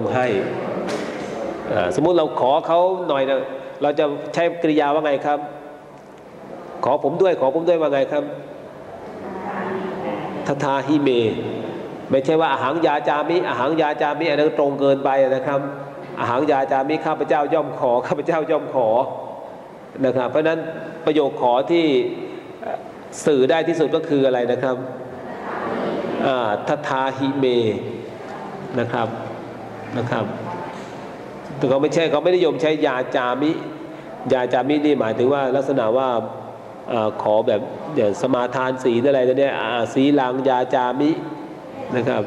งให้สมมุติเราขอเขาหน่อยนะเราจะใช้กริยาว่าไงครับ ขอผมด้วยขอผมด้วยว่าไงครับททาฮิเม ไม่ใช่ว่าอาหารยาจามิอาหารยาจามิอันนั้นตรงเกินไปนะครับอาหารยาจามิข้าพเจ้าย่อมขอข้าพเจ้าย่อมขอนะครับ เพราะนั้นประโยคขอที่สื่อได้ที่สุดก็คืออะไรนะครับอ่าททาฮิเมนะครับ นะครับแต่เขาไม่ใช่เขาไม่นิยมใช้ยาจามิ ยาจามินี่หมายถึงว่าลักษณะว่าอขอแบบอย่างสมาทานศีลอะไรตัวเนี้ยศีลังยาจามินะครับ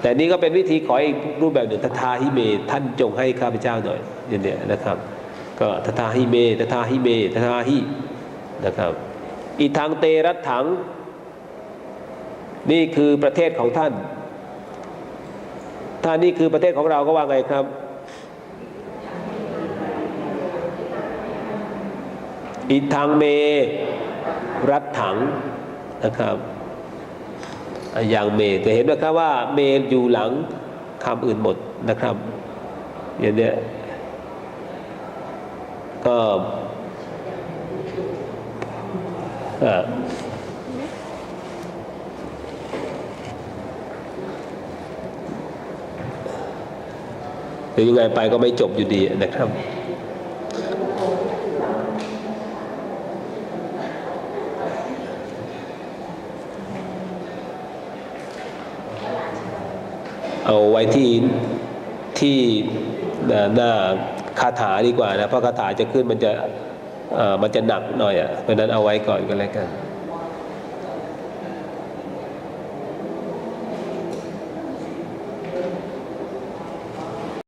แต่นี่ก็เป็นวิธีขออีกรูปแบบหนึ่งททาฮิเมท่านจงให้ข้าพเจ้าหน่อยอย่างเนี้ยนะครับ ก็ททาฮิเมททาฮิเมททาฮินะครับอีทางเตรัตถัง นี่คือประเทศของท่าน ถ้านี่คือประเทศของเราก็ว่าไงครับอีทางเม รัดถังนะครับอะอย่างเมจะเห็นไหมครับว่า เมอยู่หลังคำอื่นหมดนะครับ อย่างเนี้ยก็ หรือยังไงไปก็ไม่จบอยู่ดีนะครับ เอาไว้ที่ที่หน้านาคาถาดีกว่านะ เพราะคาถาจะขึ้นมันจะมันจะหนักหน่อยอะเพราะฉะนั้นเอาไว้ก่อนก็แล้วกัน